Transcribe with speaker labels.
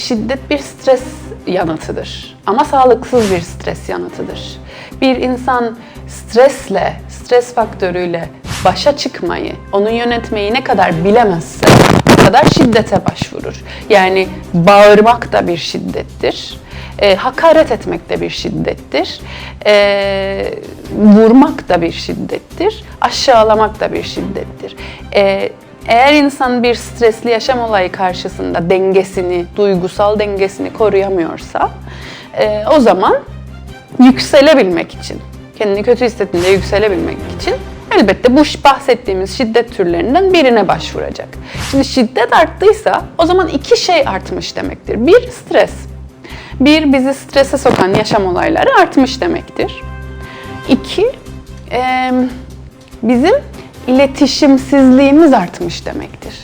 Speaker 1: şiddet bir stres yanıtıdır. Ama sağlıksız bir stres yanıtıdır. Bir insan stresle, stres faktörüyle başa çıkmayı, onu yönetmeyi ne kadar bilemezse o kadar şiddete başvurur. Yani bağırmak da bir şiddettir. E, hakaret etmek de bir şiddettir. E, vurmak da bir şiddettir. Aşağılamak da bir şiddettir. E, eğer insan bir stresli yaşam olayı karşısında dengesini, duygusal dengesini koruyamıyorsa e, o zaman yükselebilmek için, kendini kötü hissettiğinde yükselebilmek için elbette bu bahsettiğimiz şiddet türlerinden birine başvuracak. Şimdi şiddet arttıysa o zaman iki şey artmış demektir. Bir stres. Bir bizi strese sokan yaşam olayları artmış demektir. İki, e, bizim iletişimsizliğimiz artmış demektir.